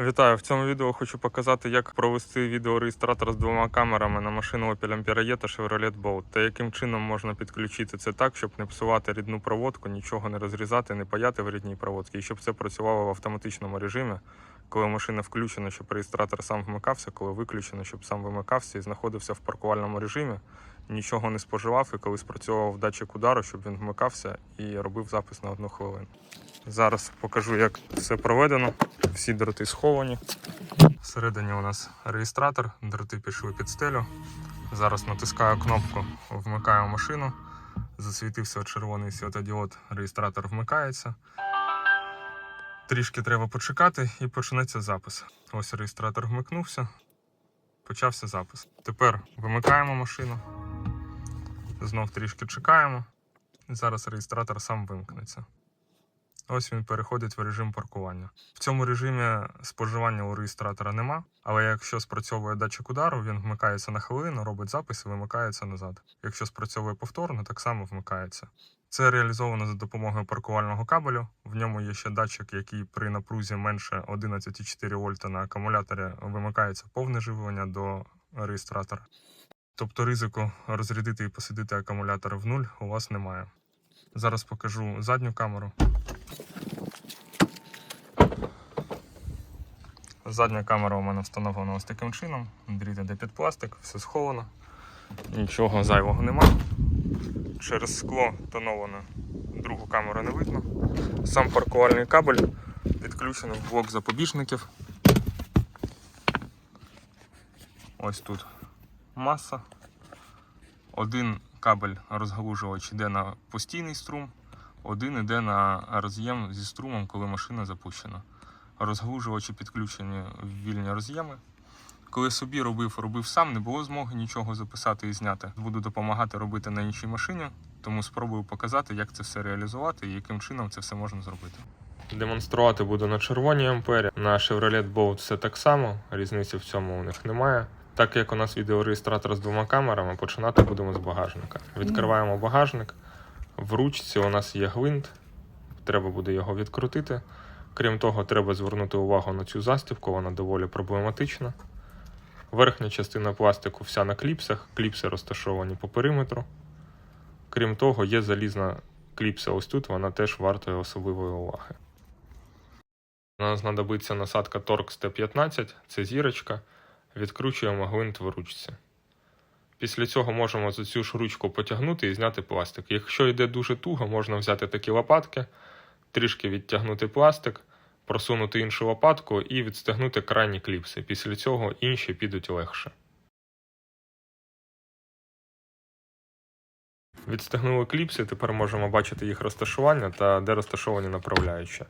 Вітаю! В цьому відео хочу показати, як провести відеореєстратор з двома камерами на машину Opel Ampera та Chevrolet Bolt, та яким чином можна підключити це так, щоб не псувати рідну проводку, нічого не розрізати, не паяти в рідній проводці, і щоб це працювало в автоматичному режимі, коли машина включена, щоб реєстратор сам вмикався, коли виключено, щоб сам вимикався і знаходився в паркувальному режимі, нічого не споживав, і коли спрацьовував датчик удару, щоб він вмикався і робив запис на одну хвилину. Зараз покажу, як все проведено. Всі дроти сховані. Всередині у нас реєстратор, дроти пішли під стелю. Зараз натискаю кнопку, вмикаю машину. Засвітився червоний світодіод, реєстратор вмикається. Трішки треба почекати і почнеться запис. Ось реєстратор вмикнувся. Почався запис. Тепер вимикаємо машину. Знов трішки чекаємо. Зараз реєстратор сам вимкнеться. Ось він переходить в режим паркування. В цьому режимі споживання у реєстратора нема, але якщо спрацьовує датчик удару, він вмикається на хвилину, робить запис і вимикається назад. Якщо спрацьовує повторно, так само вмикається. Це реалізовано за допомогою паркувального кабелю. В ньому є ще датчик, який при напрузі менше 11,4 вольта на акумуляторі вимикається повне живлення до реєстратора. Тобто ризику розрядити і посадити акумулятор в нуль у вас немає. Зараз покажу задню камеру. Задня камера у мене встановлена ось таким чином. Дріт іде під пластик, все сховано. Нічого зайвого нема. Через скло тоновано другу камеру не видно. Сам паркувальний кабель підключений в блок запобіжників. Ось тут маса. Один кабель розгалужувач йде на постійний струм, один йде на роз'єм зі струмом, коли машина запущена. Розглужувачі підключені в вільні роз'єми. Коли собі робив, робив сам, не було змоги нічого записати і зняти. Буду допомагати робити на іншій машині, тому спробую показати, як це все реалізувати і яким чином це все можна зробити. Демонструвати буду на червоній ампері. На Chevrolet Bolt все так само, різниці в цьому у них немає. Так як у нас відеореєстратор з двома камерами, починати будемо з багажника. Відкриваємо багажник. В ручці у нас є гвинт, треба буде його відкрутити. Крім того, треба звернути увагу на цю застібку, вона доволі проблематична. Верхня частина пластику вся на кліпсах, кліпси розташовані по периметру. Крім того, є залізна кліпса ось тут, вона теж вартує особливої уваги. Нам знадобиться насадка Torx T15, це зірочка. Відкручуємо гвинт в ручці. Після цього можемо за цю ж ручку потягнути і зняти пластик. Якщо йде дуже туго, можна взяти такі лопатки, трішки відтягнути пластик, просунути іншу лопатку і відстегнути крайні кліпси. Після цього інші підуть легше. Відстегнули кліпси, тепер можемо бачити їх розташування та де розташовані направляючі.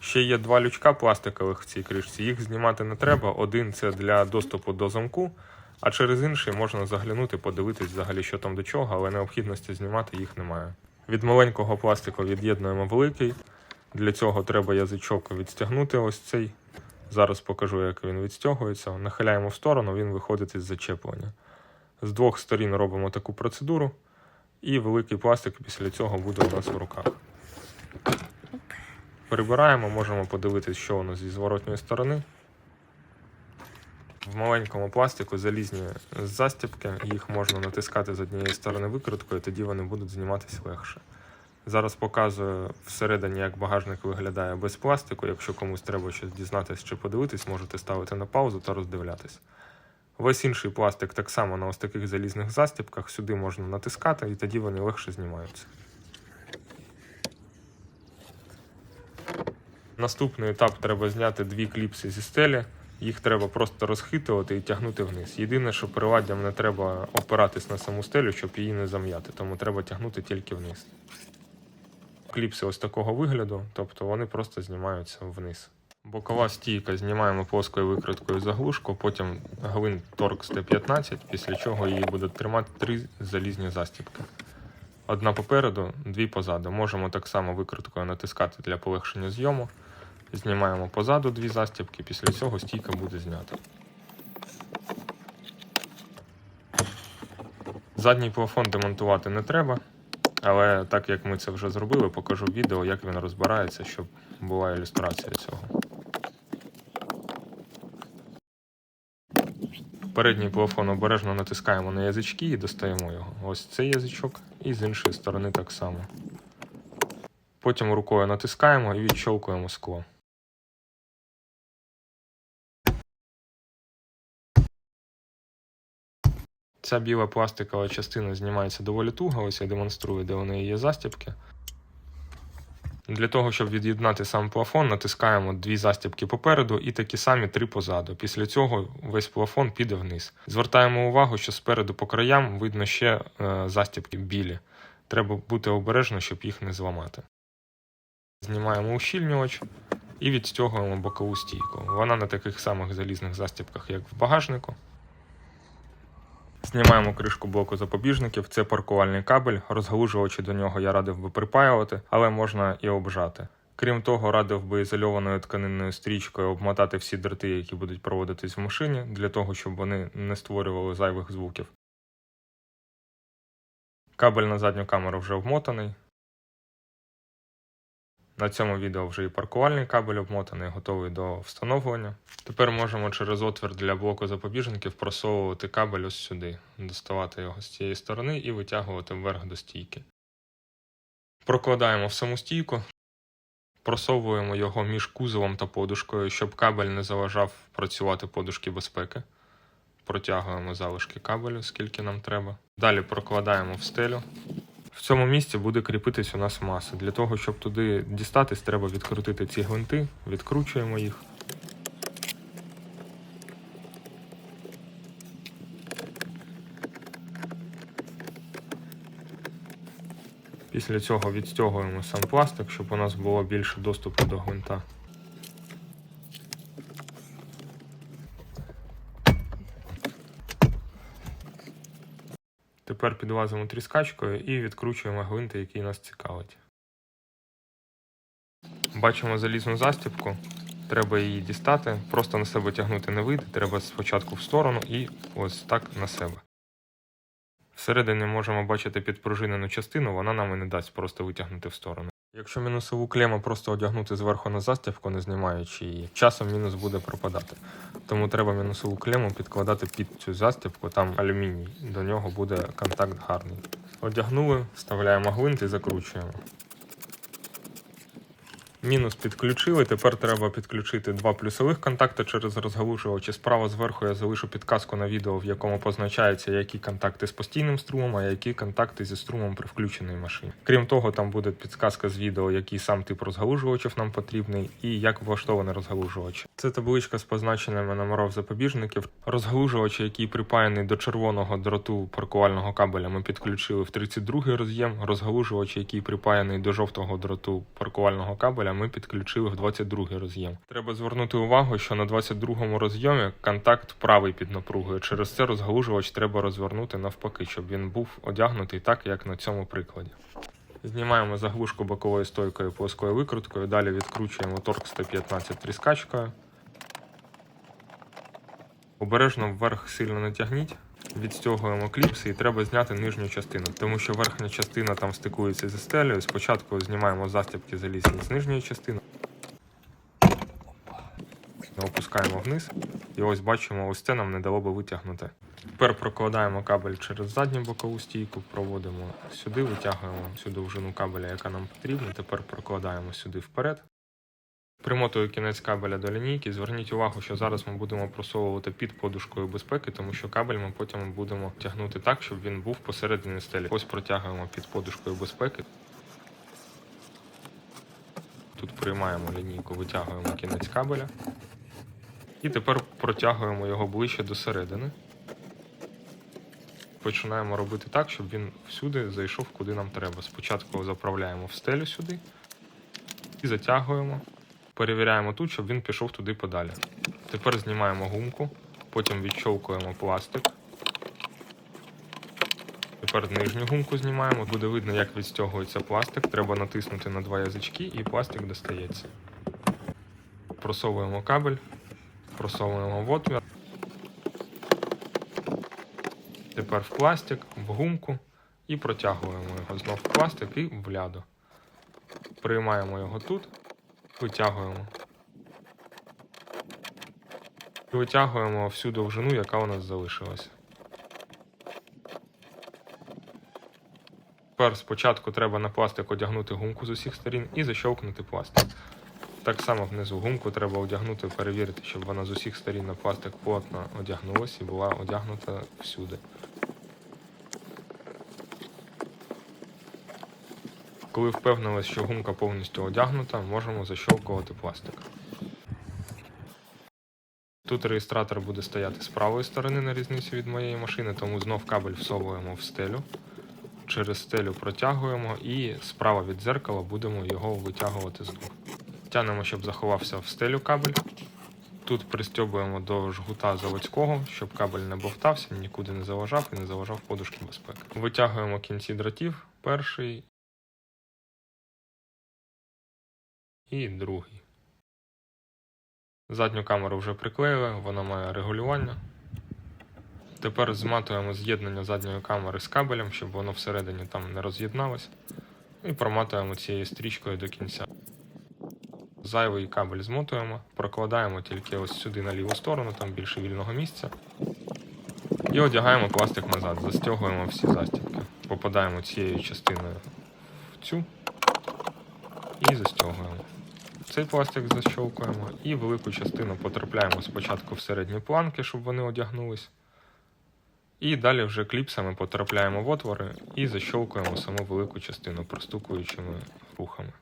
Ще є два лючка пластикових в цій кришці. Їх знімати не треба. Один це для доступу до замку, а через інший можна заглянути, подивитись взагалі, що там до чого, але необхідності знімати їх немає. Від маленького пластику від'єднуємо великий. Для цього треба язичок відстягнути ось цей. Зараз покажу, як він відстягується. Нахиляємо в сторону, він виходить із зачеплення. З двох сторін робимо таку процедуру, і великий пластик після цього буде у нас в руках. Прибираємо, можемо подивитись, що нас зі зворотньої сторони. В маленькому пластику залізні застібки, їх можна натискати з однієї сторони викруткою, тоді вони будуть зніматися легше. Зараз показую всередині, як багажник виглядає без пластику. Якщо комусь треба щось дізнатися чи подивитись, можете ставити на паузу та роздивлятись. Весь інший пластик так само на ось таких залізних застібках. Сюди можна натискати, і тоді вони легше знімаються. Наступний етап треба зняти дві кліпси зі стелі. Їх треба просто розхитувати і тягнути вниз. Єдине, що приладдям не треба опиратись на саму стелю, щоб її не зам'яти, тому треба тягнути тільки вниз. Кліпси ось такого вигляду, тобто вони просто знімаються вниз. Бокова стійка знімаємо плоскою викруткою заглушку, потім гвинт Torx T15, після чого її будуть тримати три залізні застібки. Одна попереду, дві позаду. Можемо так само викруткою натискати для полегшення зйому. Знімаємо позаду дві застібки, після цього стійка буде знята. Задній плафон демонтувати не треба, але так як ми це вже зробили, покажу відео, як він розбирається, щоб була ілюстрація цього. Передній плафон обережно натискаємо на язички і достаємо його. Ось цей язичок, і з іншої сторони так само. Потім рукою натискаємо і відщолкуємо скло. Ця біла пластикова частина знімається доволі туго, ось я демонструю, де у неї є застібки. Для того, щоб від'єднати сам плафон, натискаємо дві застібки попереду і такі самі три позаду. Після цього весь плафон піде вниз. Звертаємо увагу, що спереду по краям видно ще е, застібки білі. Треба бути обережно, щоб їх не зламати. Знімаємо ущільнювач і відстягуємо бокову стійку. Вона на таких самих залізних застібках, як в багажнику. Знімаємо кришку блоку запобіжників. Це паркувальний кабель. Розгалужувачі до нього я радив би припаювати, але можна і обжати. Крім того, радив би ізольованою тканинною стрічкою обмотати всі дроти, які будуть проводитись в машині, для того, щоб вони не створювали зайвих звуків. Кабель на задню камеру вже вмотаний. На цьому відео вже і паркувальний кабель обмотаний, готовий до встановлення. Тепер можемо через отвір для блоку запобіжників просовувати кабель ось сюди, доставати його з цієї сторони і витягувати вверх до стійки. Прокладаємо в саму стійку, просовуємо його між кузовом та подушкою, щоб кабель не заважав працювати подушки безпеки. Протягуємо залишки кабелю, скільки нам треба. Далі прокладаємо в стелю. В цьому місці буде кріпитись у нас маса. Для того, щоб туди дістатись, треба відкрутити ці гвинти, відкручуємо їх. Після цього відстягуємо сам пластик, щоб у нас було більше доступу до гвинта. Тепер підлазимо тріскачкою і відкручуємо гвинти, який нас цікавить. Бачимо залізну застібку. Треба її дістати. Просто на себе тягнути не вийде. Треба спочатку в сторону і ось так на себе. Всередині можемо бачити підпружинену частину, вона нам і не дасть просто витягнути в сторону. Якщо мінусову клему просто одягнути зверху на застібку, не знімаючи її, часом мінус буде пропадати. Тому треба мінусову клему підкладати під цю застібку, там алюміній, до нього буде контакт гарний. Одягнули, вставляємо гвинт і закручуємо. Мінус підключили, тепер треба підключити два плюсових контакти через розгалужувачі. Справа зверху я залишу підказку на відео, в якому позначається, які контакти з постійним струмом, а які контакти зі струмом при включеній машині. Крім того, там буде підсказка з відео, який сам тип розгалужувачів нам потрібний і як влаштований розгалужувач. Це табличка з позначеннями номерів запобіжників. Розгалужувач, який припаяний до червоного дроту паркувального кабеля, ми підключили в 32-й роз'єм. Розгалужувач, який припаяний до жовтого дроту паркувального кабеля, ми підключили в 22-й роз'єм. Треба звернути увагу, що на 22-му роз'ємі контакт правий під напругою. Через це розгалужувач треба розвернути навпаки, щоб він був одягнутий так, як на цьому прикладі. Знімаємо заглушку боковою стойкою плоскою викруткою, далі відкручуємо торк 115 тріскачкою. Обережно вверх сильно не тягніть. Відстягуємо кліпси і треба зняти нижню частину, тому що верхня частина там стикується зі стелею. Спочатку знімаємо застібки залізні з нижньої частини. Опускаємо вниз. І ось бачимо, ось це нам не дало би витягнути. Тепер прокладаємо кабель через задню бокову стійку, проводимо сюди, витягуємо всю довжину кабеля, яка нам потрібна. Тепер прокладаємо сюди вперед. Примотую кінець кабеля до лінійки. Зверніть увагу, що зараз ми будемо просовувати під подушкою безпеки, тому що кабель ми потім будемо тягнути так, щоб він був посередині стелі. Ось протягуємо під подушкою безпеки. Тут приймаємо лінійку, витягуємо кінець кабеля. І тепер протягуємо його ближче до середини. Починаємо робити так, щоб він всюди зайшов куди нам треба. Спочатку заправляємо в стелю сюди і затягуємо. Перевіряємо тут, щоб він пішов туди подалі. Тепер знімаємо гумку, потім відщовкуємо пластик. Тепер нижню гумку знімаємо. Буде видно, як відстягується пластик. Треба натиснути на два язички і пластик достається. Просовуємо кабель, просовуємо в отвір. Тепер в пластик, в гумку і протягуємо його знов в пластик і в ляду. Приймаємо його тут, витягуємо. Витягуємо всю довжину, яка у нас залишилася. Тепер спочатку треба на пластик одягнути гумку з усіх сторін і защовкнути пластик. Так само внизу гумку треба одягнути, перевірити, щоб вона з усіх сторін на пластик плотно одягнулася і була одягнута всюди. Коли впевнились, що гумка повністю одягнута, можемо защовкувати пластик. Тут реєстратор буде стояти з правої сторони на різницю від моєї машини, тому знов кабель всовуємо в стелю. Через стелю протягуємо і справа від дзеркала будемо його витягувати знов. Тянемо, щоб заховався в стелю кабель. Тут пристьобуємо до жгута заводського, щоб кабель не бовтався, нікуди не заважав і не заважав подушки безпеки. Витягуємо кінці дротів, перший і другий. Задню камеру вже приклеїли, вона має регулювання. Тепер зматуємо з'єднання задньої камери з кабелем, щоб воно всередині там не роз'єдналось. І проматуємо цією стрічкою до кінця. Зайвий кабель змотуємо, прокладаємо тільки ось сюди на ліву сторону, там більше вільного місця. І одягаємо пластик назад, застягуємо всі застібки. Попадаємо цією частиною в цю і застягуємо. Цей пластик защовкуємо і велику частину потрапляємо спочатку в середні планки, щоб вони одягнулись. І далі вже кліпсами потрапляємо в отвори і защовкуємо саму велику частину простукуючими рухами.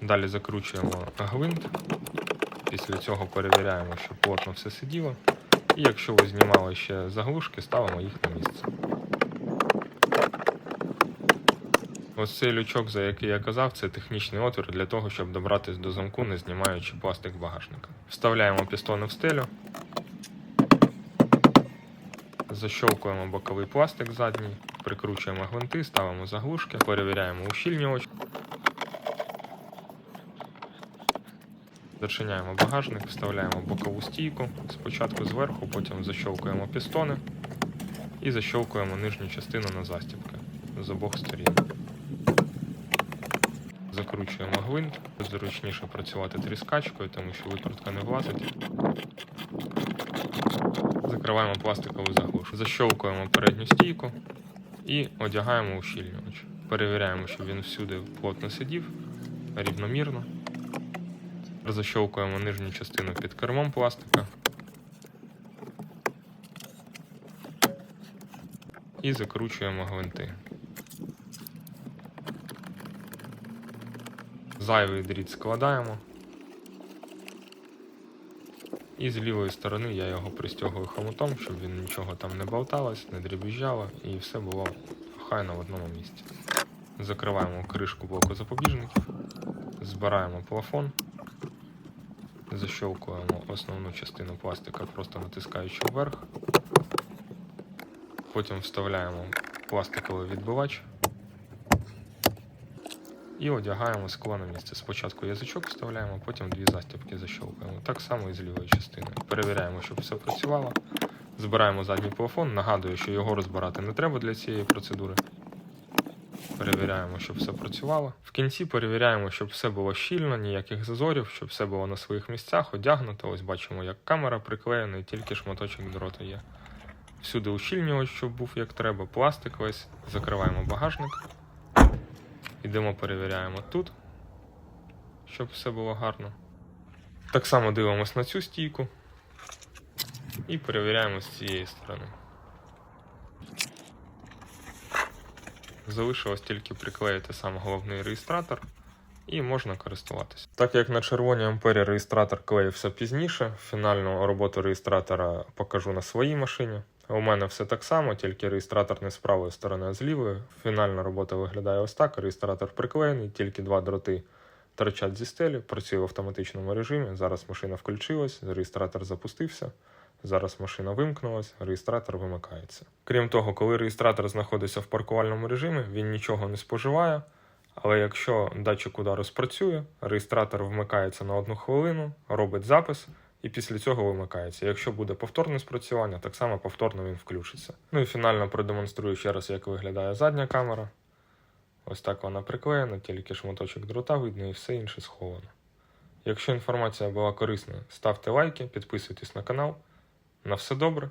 Далі закручуємо гвинт. Після цього перевіряємо, щоб плотно все сиділо. І якщо ви знімали ще заглушки, ставимо їх на місце. Ось цей лючок, за який я казав, це технічний отвір для того, щоб добратися до замку, не знімаючи пластик багажника. Вставляємо пістони в стелю. Защовкуємо боковий пластик задній, прикручуємо гвинти, ставимо заглушки, перевіряємо ущільнювач. Зачиняємо багажник, вставляємо бокову стійку, спочатку зверху, потім защовкуємо пістони і защовкуємо нижню частину на застібки з обох сторін. Закручуємо гвинт, зручніше працювати тріскачкою, тому що викрутка не влазить. Закриваємо пластикову заглушку. Защовкуємо передню стійку і одягаємо ущільнювач. Перевіряємо, щоб він всюди плотно сидів, рівномірно. Защовкуємо нижню частину під кермом пластика. І закручуємо гвинти. Зайвий дріт складаємо. І з лівої сторони я його пристягую хомутом, щоб він нічого там не болталось, не дрібіжало і все було хайно в одному місці. Закриваємо кришку блоку запобіжників, збираємо плафон, защовкуємо основну частину пластика, просто натискаючи вверх. Потім вставляємо пластиковий відбивач і одягаємо скло на місце. Спочатку язичок вставляємо, потім дві застібки защовкуємо. Так само і з лівої частини. Перевіряємо, щоб все працювало. Збираємо задній плафон. Нагадую, що його розбирати не треба для цієї процедури. Перевіряємо, щоб все працювало. В кінці перевіряємо, щоб все було щільно, ніяких зазорів, щоб все було на своїх місцях, одягнуто. Ось бачимо, як камера приклеєна, і тільки шматочок дроту є. Всюди ущільнювач, щоб був як треба, пластик весь. Закриваємо багажник. Ідемо перевіряємо тут, щоб все було гарно. Так само дивимось на цю стійку і перевіряємо з цієї сторони. Залишилось тільки приклеїти сам головний реєстратор і можна користуватися. Так як на червоній ампері реєстратор клеївся пізніше, фінальну роботу реєстратора покажу на своїй машині. У мене все так само, тільки реєстратор не з правої сторони, а з лівої. Фінальна робота виглядає ось так. Реєстратор приклеєний, тільки два дроти торчать зі стелі, працює в автоматичному режимі. Зараз машина включилась, реєстратор запустився. Зараз машина вимкнулась, реєстратор вимикається. Крім того, коли реєстратор знаходиться в паркувальному режимі, він нічого не споживає. Але якщо датчик удару спрацює, реєстратор вмикається на одну хвилину, робить запис і після цього вимикається. Якщо буде повторне спрацювання, так само повторно він включиться. Ну і фінально продемонструю ще раз, як виглядає задня камера. Ось так вона приклеєна, тільки шматочок дрота видно і все інше сховано. Якщо інформація була корисна, ставте лайки, підписуйтесь на канал. На все добре.